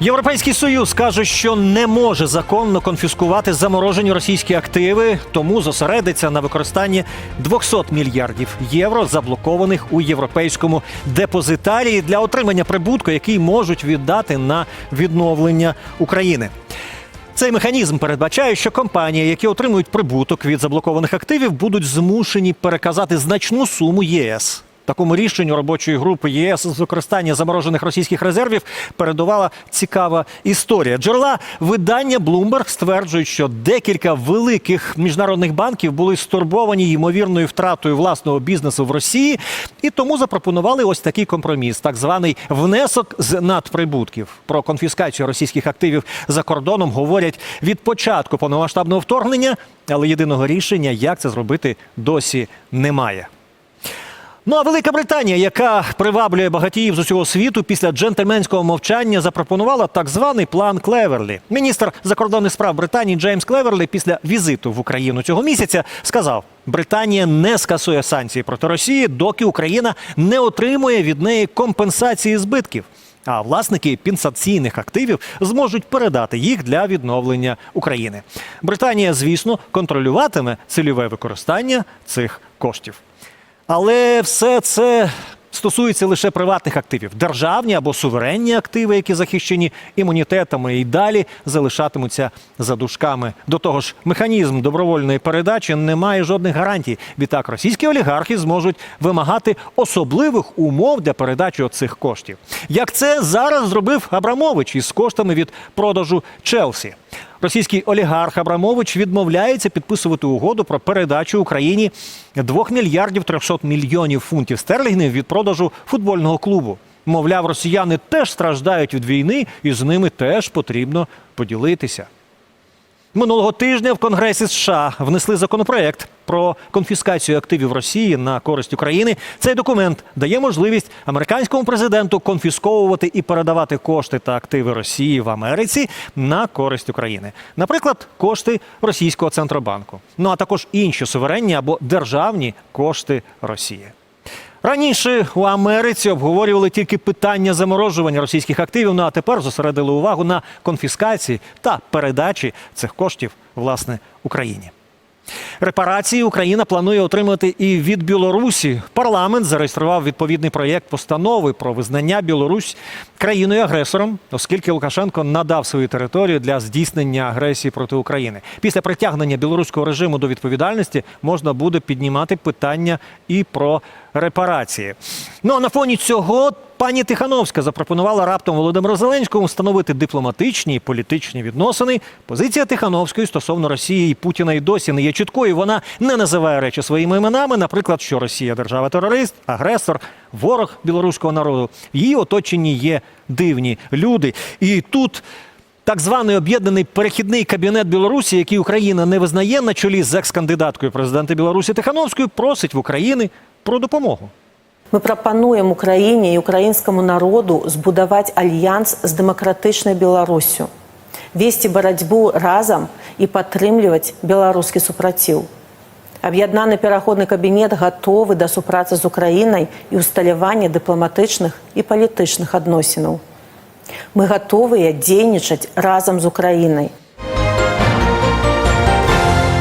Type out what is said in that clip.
Європейський союз каже, що не може законно конфіскувати заморожені російські активи, тому зосередиться на використанні 200 мільярдів євро, заблокованих у європейському депозитарії для отримання прибутку, який можуть віддати на відновлення України. Цей механізм передбачає, що компанії, які отримують прибуток від заблокованих активів, будуть змушені переказати значну суму ЄС. Такому рішенню робочої групи ЄС з використання заморожених російських резервів передувала цікава історія. Джерела видання Bloomberg стверджують, що декілька великих міжнародних банків були стурбовані ймовірною втратою власного бізнесу в Росії, і тому запропонували ось такий компроміс: так званий внесок з надприбутків. Про конфіскацію російських активів за кордоном говорять від початку повномасштабного вторгнення, але єдиного рішення, як це зробити, досі немає. Ну а Велика Британія, яка приваблює багатіїв з усього світу, після джентльменського мовчання запропонувала так званий план Клеверлі. Міністр закордонних справ Британії Джеймс Клеверлі після візиту в Україну цього місяця сказав: Британія не скасує санкції проти Росії, доки Україна не отримує від неї компенсації збитків. А власники пінсаційних активів зможуть передати їх для відновлення України. Британія, звісно, контролюватиме цільове використання цих коштів. Але все це стосується лише приватних активів. Державні або суверенні активи, які захищені імунітетами і далі залишатимуться за дужками. До того ж, механізм добровольної передачі не має жодних гарантій. Відтак, російські олігархи зможуть вимагати особливих умов для передачі цих коштів. Як це зараз зробив Абрамович із коштами від продажу Челсі. Російський олігарх Абрамович відмовляється підписувати угоду про передачу Україні 2 мільярдів 300 мільйонів фунтів стерлінгів від продажу футбольного клубу. Мовляв, росіяни теж страждають від війни, і з ними теж потрібно поділитися. Минулого тижня в Конгресі США внесли законопроект про конфіскацію активів Росії на користь України. Цей документ дає можливість американському президенту конфісковувати і передавати кошти та активи Росії в Америці на користь України. Наприклад, кошти російського центробанку. Ну а також інші суверенні або державні кошти Росії. Раніше у Америці обговорювали тільки питання заморожування російських активів. Ну а тепер зосередили увагу на конфіскації та передачі цих коштів власне Україні. Репарації Україна планує отримати і від Білорусі. Парламент зареєстрував відповідний проєкт постанови про визнання Білорусь країною агресором, оскільки Лукашенко надав свою територію для здійснення агресії проти України. Після притягнення білоруського режиму до відповідальності можна буде піднімати питання і про репарації. Ну а на фоні цього пані Тихановська запропонувала раптом Володимиру Зеленському встановити дипломатичні і політичні відносини. Позиція Тихановської стосовно Росії і Путіна і досі не є чіткою. Вона не називає речі своїми іменами. Наприклад, що Росія держава-терорист, агресор, ворог білоруського народу. Її оточенні є дивні люди. І тут. Так званий об'єднаний перехідний кабінет Білорусі, який Україна не визнає на чолі з екс-кандидаткою президента Білорусі Тихановською, просить в України про допомогу. Мы прапануем Украіне і українському народу збудаваць альянс з дэмакратычнай Беларусю, весці барацьбу разам і падтрымліваць беларускі супраціў. Аб'яднаны пераходны кабінет гатовы да супрацы з Украінай і ўсталявання дыпламатычных і палітычных адносінаў. Мы гатовыя дзейнічаць разам з Украінай.